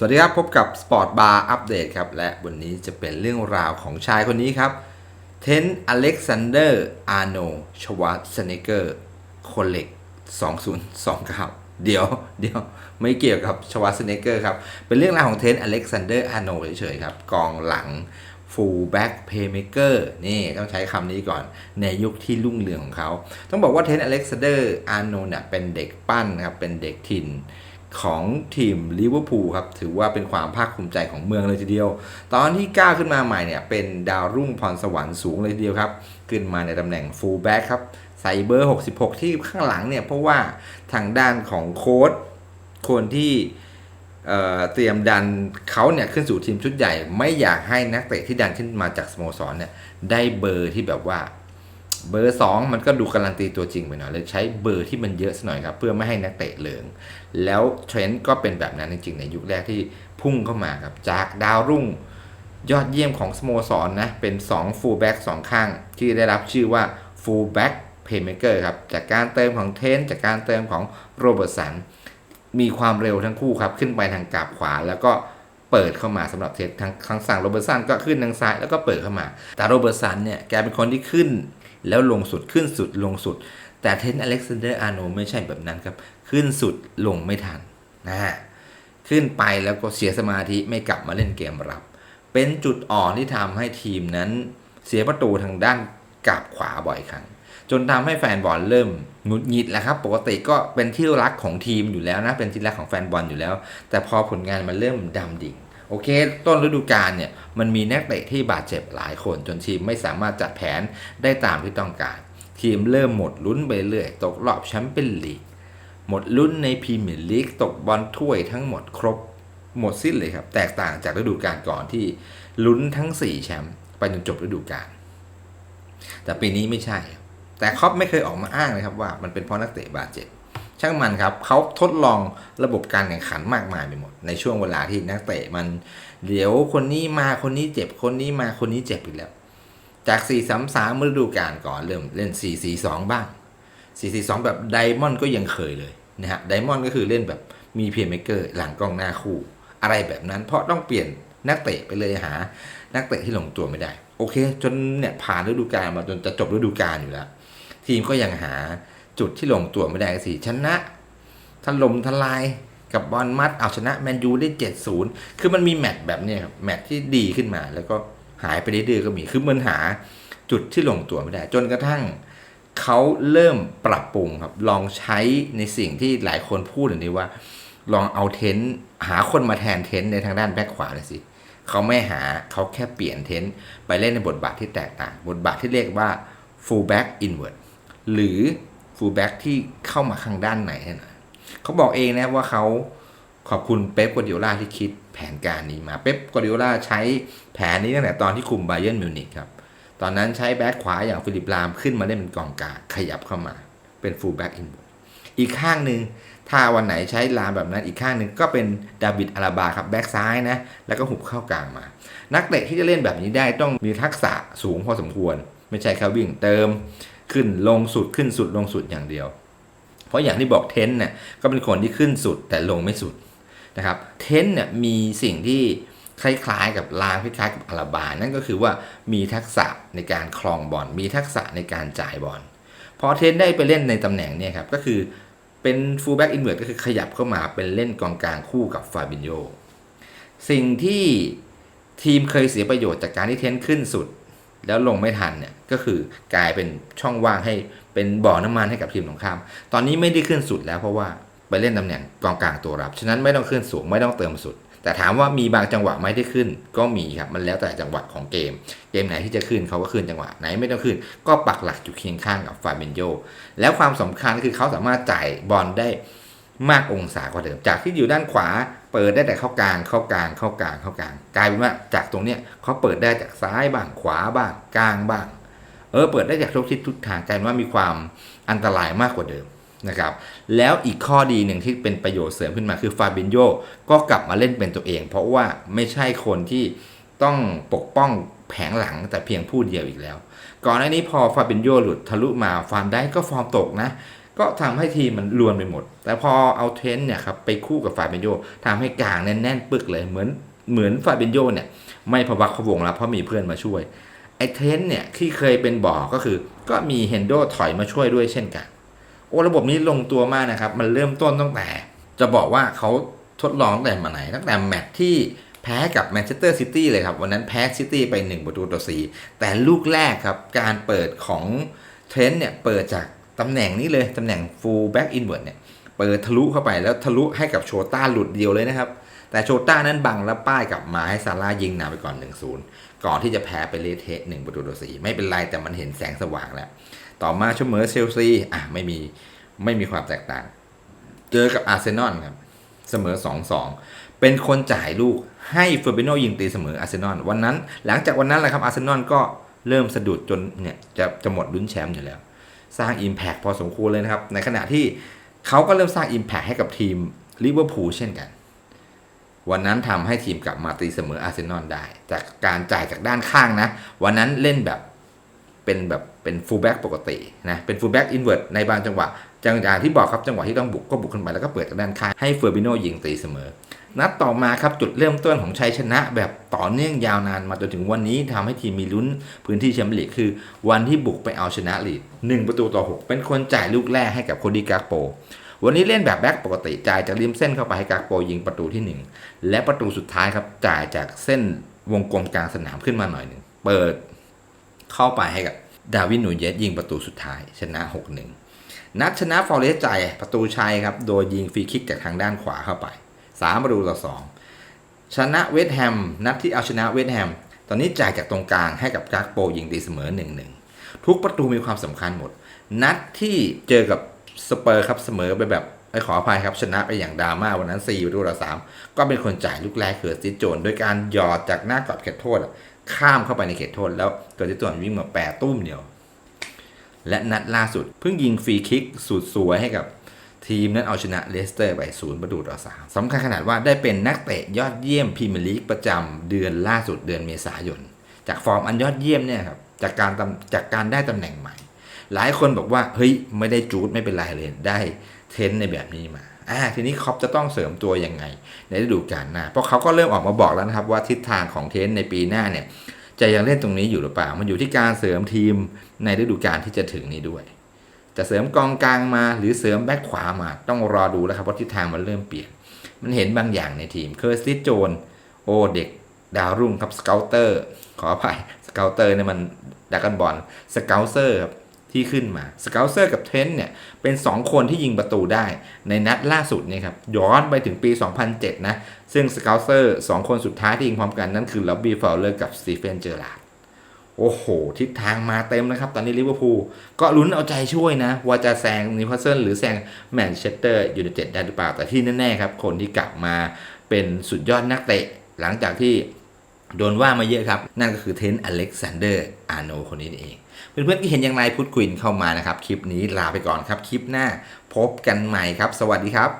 สวัสดีครับ พบกับ Sport Bar Update ครับ และวันนี้จะเป็นเรื่องราวของชายคนนี้ครับ เทนอเล็กซานเดอร์อาร์โนชวัตสเนเกอร์คนเหล็ก2029 เดี๋ยวเดี๋ยวไม่เกี่ยวกับชวัตสเนเกอร์ครับ เป็นเรื่องราวของเทนอเล็กซานเดอร์อาร์โนเฉยๆครับ กองหลัง full back playmaker นี่ต้องใช้คำนี้ก่อนในยุคที่รุ่งเรืองของเขา ต้องบอกว่าเทนอเล็กซานเดอร์อาร์โนเนี่ยเป็นเด็กปั้นครับ เป็นเด็กถิ่น ของทีมลิเวอร์พูลครับ ถือว่าเป็นความภาคภูมิใจของเมืองเลยทีเดียว ตอนที่ก้าวขึ้นมาใหม่เนี่ย เป็นดาวรุ่งพรสวรรค์สูงเลยทีเดียวครับ ขึ้นมาในตำแหน่งฟูลแบ็กครับ ใส่เบอร์ 66 ที่ข้างหลังเนี่ย เพราะว่าทางด้านของโค้ชคนที่เเตรียมดันเขาเนี่ยขึ้นสู่ทีมชุดใหญ่ ไม่อยากให้นักเตะที่ดันขึ้นมาจากสโมสรเนี่ยได้เบอร์ที่แบบว่า เบอร์ 2 มันก็ดูการันตีตัวจริงไปหน่อยเลยใช้เบอร์ที่มันเยอะสหน่อยครับ เพื่อไม่ให้นักเตะเหลือง แล้วเทรนด์ก็เป็นแบบนั้นจริงๆ ในยุคแรกที่พุ่งเข้ามาครับ จากดาวรุ่งยอดเยี่ยมของสโมสรนนะ เป็น2 full back 2ข้าง ที่ได้รับชื่อว่า full back playmaker ครับ จากการเติมของเทนจากการเติมของโรเบิร์ตสันมีความเร็วทั้งคู่ครับ ขึ้นไปทางกราบขวาแล้วก็เปิดเข้ามาสำหรับเทนทางทางสั่งโรเบิร์ตสันก็ขึ้นทางซ้ายแล้วก็เปิดเข้ามา แต่โรเบิร์ตสันเนี่ยแกเป็นคนที่ขึ้น แล้วลงสุดขึ้นสุดลงสุด แต่เทนอเล็กซานเดอร์อาร์โนไม่ใช่แบบนั้นครับ ขึ้นสุดลงไม่ทันนะฮะขึ้นไปแล้วก็เสียสมาธิไม่กลับมาเล่นเกมรับ เป็นจุดอ่อนที่ทำให้ทีมนั้นเสียประตูทางด้านกลับขวาบ่อยครั้ง จนทำให้แฟนบอลเริ่มหงุดหงิดแล้วครับ ปกติก็เป็นที่รักของทีมอยู่แล้วนะ เป็นที่รักของแฟนบอลอยู่แล้ว แต่พอผลงานมันเริ่มดำดิ่ง โอเค ต้นฤดูกาลเนี่ยมันมีนักเตะที่บาดเจ็บหลายคนจนทีมไม่สามารถจัดแผนได้ตามที่ต้องการ ทีมเริ่มหมดลุ้นไปเรื่อยตกรอบแชมเปี้ยนลีกหมดลุ้นในพรีเมียร์ลีกตกบอลถ้วยทั้งหมดครบ หมดสิ้นเลยครับ แตกต่างจากฤดูกาลก่อนที่ลุ้นทั้ง 4 แชมป์ไปจนจบฤดูกาลแต่ปีนี้ไม่ใช่ แต่ครอปไม่เคยออกมาอ้างเลยครับว่ามันเป็นเพราะนักเตะบาดเจ็บ ช่างมันครับเขาทดลองระบบการแข่งขันมากมายไปหมด ในช่วงเวลาที่นักเตะมัน เดี๋ยวคนนี้มาคนนี้เจ็บคนนี้มาคนนี้เจ็บอีกแล้ว จาก4 3 3ฤดูกาลก่อนเริ่มเล่น 4 4 2 บ้าง 4 4 2 แบบไดมอนด์ก็ยังเคยเลยนะฮะไดมอนด์ก็คือเล่นแบบมีเพียร์เมเกอร์หลังกองหน้าคู่ อะไรแบบนั้น เพราะต้องเปลี่ยนนักเตะไปเลยหา นักเตะที่ลงตัวไม่ได้ โอเค จนเนี่ยผ่านฤดูกาลมาจนจะจบฤดูกาลอยู่แล้ว ทีมก็ยังหา จุดที่ลงตัวไม่ได้สิชนะถล่มทลายกับบอลมัดเอาชนะแมนยูได้7-0คือมันมีแมตช์แบบนี้ครับแมตช์ที่ดีขึ้นมาแล้วก็หายไปเรื่อยๆก็มีคือมันหาจุดที่ลงตัวไม่ได้ จนกระทั่งเขาเริ่มปรับปรุงครับ ลองใช้ในสิ่งที่หลายคนพูดอย่างนี้ว่า ลองเอาเทนต์หาคนมาแทนเทนต์ในทางด้านแบ็คขวาเลยสิเขาไม่หาเขาแค่เปลี่ยนเทนต์ไปเล่นในบทบาทที่แตกต่าง บทบาทที่เรียกว่า full back inward หรือ full back ที่เข้ามาข้างด้านไหนให้หน่อยเขาบอกเองนะว่าเขาขอบคุณเป๊ปกัวดิโอลาที่คิดแผนการนี้มา เป๊ปกัวดิโอลาใช้แผนนี้ตั้งแต่ตอนที่คุมไบเ e ร์นมิวนิกครับ ตอนนั้นใช้แบ็คขวาอย่างฟิลิปลามขึ้นมาเล่นเป็นกองกลางขยับเข้ามาเป็น full back inward อีกข้างหนึ่งถ้าวันไหนใช้ลามแบบนั้นอีกข้างหนึ่งก็เป็นดาวิดอาราบาครับแบ็กซ้ายนะ แล้วก็หุบเข้ากลางมา นักเตะที่จะเล่นแบบนี้ได้ต้องมีทักษะสูงพอสมควร ไม่ใช่แค่วิ่งเติม ขึ้นลงสุดขึ้นสุดลงสุดอย่างเดียว เพราะอย่างที่บอกเทนเนี่ยก็เป็นคนที่ขึ้นสุดแต่ลงไม่สุดนะครับเทนเนี่ยมีสิ่งที่คล้ายๆกับลามคล้ายๆกับอาราบานั่นก็คือว่ามีทักษะในการคลองบอลมีทักษะในการจ่ายบอลพอเทนได้ไปเล่นในตำแหน่งเนี่ยครับก็คือเป็นฟูลแบ็กอินเวอร์ก็คือขยับเข้ามาเป็นเล่นกองกลางคู่กับฟาบินโยสิ่งที่ทีมเคยเสียประโยชน์จากการที่เทนขึ้นสุด แล้วลงไม่ทันเนี่ยก็คือกลายเป็นช่องว่างให้เป็นบ่อน้ำมันให้กับทีมตรงข้าม ตอนนี้ไม่ได้ขึ้นสุดแล้วเพราะว่าไปเล่นตำแหน่งกองกลางตัวรับ ฉะนั้นไม่ต้องขึ้นสูงไม่ต้องเติมสุด แต่ถามว่ามีบางจังหวะไม่ได้ขึ้น ก็มีครับมันแล้วแต่จังหวะของเกม เกมไหนที่จะขึ้นเขาก็ขึ้นจังหวะไหนไม่ต้องขึ้น ก็ปักหลักอยู่เคียงข้างกับฟาเบนโยแล้วความสำคัญคือเขาสามารถจ่ายบอลได้มากองศากว่าเดิม จากที่อยู่ด้านขวา เปิดได้แต่เข้ากลางเข้ากลางเข้ากลางเข้ากลาง กลายเป็นว่าจากตรงเนี้ยเขาเปิดได้จากซ้ายบ้างขวาบ้างกลางบ้าง เออเปิดได้จากทุกทิศทุกทางกลายเป็นว่ามีความอันตรายมากกว่าเดิมนะครับแล้วอีกข้อดีหนึ่งที่เป็นประโยชน์เสริมขึ้นมาคือฟาบินโยก็กลับมาเล่นเป็นตัวเอง เพราะว่าไม่ใช่คนที่ต้องปกป้องแผงหลังแต่เพียงผู้เดียวอีกแล้ว ก่อนหน้านี้พอฟาบินโยหลุดทะลุมาฟานได้ก็ฟอร์มตกนะ ก็ทำให้ทีมมันรวนไปหมด แต่พอเอาเทรนต์เนี่ยครับไปคู่กับฟาเบนโยทำให้กลางแน่นๆปึกเลยเหมือนเหมือนฟาเบนโยเนี่ยไม่พะวักพะวงแล้วเพราะมีเพื่อนมาช่วยไอ้เทรนต์เนี่ยที่เคยเป็นบ่อก็คือ ก็มีเฮนโดถอยมาช่วยด้วยเช่นกัน โอ้ระบบนี้ลงตัวมากนะครับ มันเริ่มต้นตั้งแต่ จะบอกว่าเขาทดลองตั้งแต่มาไหน ตั้งแต่แมตช์ที่แพ้กับแมนเชสเตอร์ซิตี้เลยครับ วันนั้นแพ้ซิตี้ไป 1 ประตูต่อ 4 แต่ลูกแรกครับ การเปิดของเทรนต์เนี่ยเปิดจาก ตำแหน่งนี้เลย ตำแหน่ง full back inward เนี่ยเปิดทะลุเข้าไปแล้วทะลุให้กับโชต้าหลุดเดียวเลยนะครับ แต่โชต้านั้นบังแล้วป้ายกลับมาให้ซาร่ายิงนำไปก่อน 1-0 ก่อนที่จะแพ้ไปเลเทะ1ประตูต่อ4ไม่เป็นไรแต่มันเห็นแสงสว่างแล้ว ต่อมาเสมอเชลซีอะไม่มีไม่มีความแตกต่าง เจอกับอาร์เซนอลครับเสมอ 2-2 เป็นคนจ่ายลูกให้เฟอร์บิโนยิงตีเสมออาร์เซนอลวันนั้น หลังจากวันนั้นแหละครับอาร์เซนอลก็เริ่มสะดุดจนเนี่ยจะจะหมดลุ้นแชมป์อยู่แล้ว สร้าง Impact พอสมควรเลยนะครับ ในขณะที่เขาก็เริ่มสร้าง Impact ให้กับทีมลิเวอร์พูลเช่นกัน วันนั้นทำให้ทีมกลับมาตีเสมออาร์เซนอลได้ จากการจ่ายจากด้านข้างนะ วันนั้นเล่นแบบเป็นแบบเป็นฟูลแบ็กปกตินะ เป็นฟูลแบ็กอินเวอร์ในบางจังหวะจังหวะที่บอกครับจังหวะที่ต้องบุกก็บุกขึ้นไปแล้วก็เปิดจากด้านข้างให้เฟอร์บิโนยิงตีเสมอ นัดต่อมาครับจุดเริ่มต้นของชัยชนะแบบต่อเนื่องยาวนานมาจนถึงวันนี้ทำให้ทีมมีลุ้นพื้นที่แชมเปี้ยนลีกคือ วันที่บุกไปเอาชนะลีด1ประตูต่อ 6 เป็นคนจ่ายลูกแรกให้กับโคดีกาโป วันนี้เล่นแบบแบ็กปกติจ่ายจากริมเส้นเข้าไปให้กาโปยิงประตูที่ 1 และประตูสุดท้ายครับจ่ายจากเส้นวงกลมกลางสนามขึ้นมาหน่อยหนึ่งเปิดเข้าไปให้กับดาวินนูเยสยิงประตูสุดท้ายชนะ 6-1นัดชนะฟอร์เรสจ่ายประตูชัยครับโดยยิงฟรีคิกจากทางด้านขวาเข้าไป 3 ประตูต่อ 2 ชนะเวสต์แฮมนัดที่เอาชนะเวสต์แฮม ตอนนี้จ่ายจากตรงกลางให้กับกากโปยิงตีเสมอ 1-1 ทุกประตูมีความสำคัญหมด นัดที่เจอกับสเปอร์ครับเสมอไปแบบไอ้ขออภัยครับ ชนะไปอย่างดราม่าวันนั้น4ประตูต่อ3ก็เป็นคนจ่ายลูกแรกคือซิโจนโดยการหยอดจากหน้ากรอบเขตโทษ ข้ามเข้าไปในเขตโทษ แล้วเกิดซิโจนวิ่งมาแปะตุ้มเดียว และนัดล่าสุดเพิ่งยิงฟรีคิกสุดสวยให้กับ ทีมนั้นเอาชนะเลสเตอร์ไปศูนย์ประตูต่อสามสำคัญขนาดว่าได้เป็นนักเตะยอดเยี่ยมพรีเมียร์ลีกประจำเดือนล่าสุดเดือนเมษายน จากฟอร์มอันยอดเยี่ยมเนี่ยครับจากการตำจากการได้ตำแหน่งใหม่ หลายคนบอกว่าเฮ้ยไม่ได้จูดไม่เป็นไรเลยได้เทนต์ในแบบนี้มาอ่าทีนี้คอปจะต้องเสริมตัวยังไง ในฤดูกาลหน้า เพราะเขาก็เริ่มออกมาบอกแล้วนะครับว่าทิศทางของเทนต์ในปีหน้าเนี่ยจะยังเล่นตรงนี้อยู่หรือเปล่า มันอยู่ที่การเสริมทีมในฤดูกาลที่จะถึงนี้ด้วย จะเสริมกองกลางมาหรือเสริมแบ็คขวามาต้องรอดูแล้วครับว่าทิศทางมันเริ่มเปลี่ยน มันเห็นบางอย่างในทีมเคอร์สติโจนโอเด็กดาวรุ่งครับสเกลเตอร์ขออภัยสเกลเตอร์เนี่ยมันดักกันบอลสเกลเซอร์ครับที่ขึ้นมาสเกลเซอร์กับเทรนต์เนี่ยเป็น 2 คนที่ยิงประตูได้ในนัดล่าสุดนี่ครับย้อนไปถึงปี 2007 นะ ซึ่งสเกลเซอร์สองคนสุดท้ายที่ยิงพร้อมกันนั่นคือล็อบบี้ฟาวเลอร์กับสตีเฟนเจอร์ลาร์ด โอ้โห ทิศทางมาเต็มนะครับ ตอนนี้ลิเวอร์พูลก็ลุ้นเอาใจช่วยนะ ว่าจะแซงนิวคาสเซิลหรือแซงแมนเชสเตอร์ยูไนเต็ดได้หรือเปล่า แต่ที่แน่ๆครับ คนที่กลับมาเป็นสุดยอดนักเตะ หลังจากที่โดนว่ามาเยอะครับ นั่นก็คือเทนอเล็กซานเดอร์อาโนคนนี้นี่เองเพื่อนๆที่เห็นอย่างไรพูดคุยเข้ามานะครับ คลิปนี้ลาไปก่อนครับคลิปหน้าพบกันใหม่ครับ สวัสดีครับ